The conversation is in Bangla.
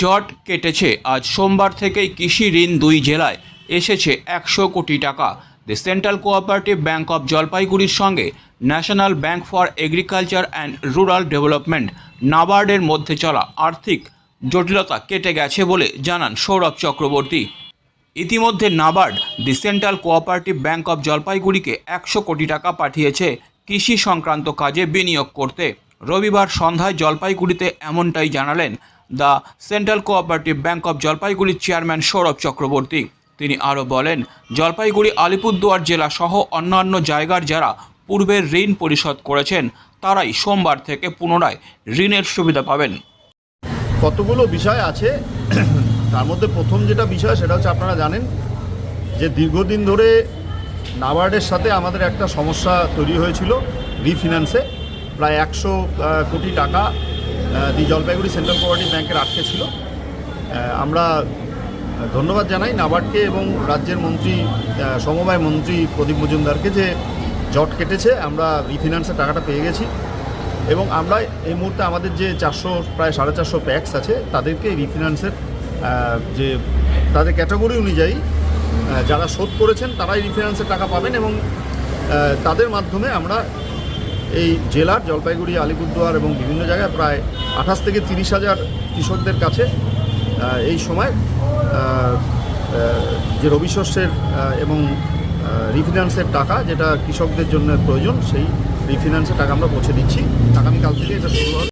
জট কেটেছে। আজ সোমবার থেকেই কৃষি ঋণ দুই জেলায় এসেছে একশো কোটি টাকা। The central cooperative bank of জলপাইগুড়ির সঙ্গে national bank for agriculture and rural development নাবার্ডের মধ্যে চলা আর্থিক জটিলতা কেটে গেছে বলে জানান সৌরভ চক্রবর্তী। ইতিমধ্যে NABARD the central cooperative bank of জলপাইগুড়িকে একশো কোটি টাকা পাঠিয়েছে কৃষি সংক্রান্ত কাজে বিনিয়োগ করতে। রবিবার সন্ধ্যায় জলপাইগুড়িতে এমনটাই জানালেন the central cooperative bank of জলপাইগুড়ির চেয়ারম্যান সৌরভ চক্রবর্তী। তিনি আরও বলেন, জলপাইগুড়ি, আলিপুরদুয়ার জেলা সহ অন্যান্য জায়গার যারা পূর্বের ঋণ পরিশোধ করেছেন, তারাই সোমবার থেকে পুনরায় ঋণের সুবিধা পাবেন। কতগুলো বিষয় আছে? তার মধ্যে প্রথম যেটা বিষয়, সেটা হচ্ছে আপনারা জানেন যে দীর্ঘদিন ধরে নাবার্ডের সাথে আমাদের একটা সমস্যা তৈরি হয়েছিল রিফিন্যান্সে প্রায় একশো কোটি টাকা দি জলপাইগুড়ি সেন্ট্রাল কোঅপারেটিভ ব্যাংকের আটকে ছিল। আমরা ধন্যবাদ জানাই নাবার্ডকে এবং রাজ্যের মন্ত্রী সমবায় মন্ত্রী প্রদীপ মজুমদারকে যে জট কেটেছে। আমরা রিফিন্যান্সের টাকাটা পেয়ে গেছি এবং আমরা এই মুহূর্তে আমাদের যে চারশো, প্রায় সাড়ে চারশো প্যাক্স আছে, তাদেরকে রিফিন্যান্সের যে তাদের ক্যাটাগরি অনুযায়ী যারা শোধ করেছেন, তারাই রিফিন্যান্সের টাকা পাবেন এবং তাদের মাধ্যমে আমরা এই জেলার জলপাইগুড়ি, আলিপুরদুয়ার এবং বিভিন্ন জায়গায় প্রায় আঠাশ থেকে তিরিশ হাজার কৃষকদের কাছে এই সময় যে রবি শস্যের এবং রিফিন্যান্সের টাকা যেটা কৃষকদের জন্য প্রয়োজন, সেই রিফিন্যান্সের টাকা আমরা পৌঁছে দিচ্ছি। আগামীকাল থেকে এটা শুরু হবে।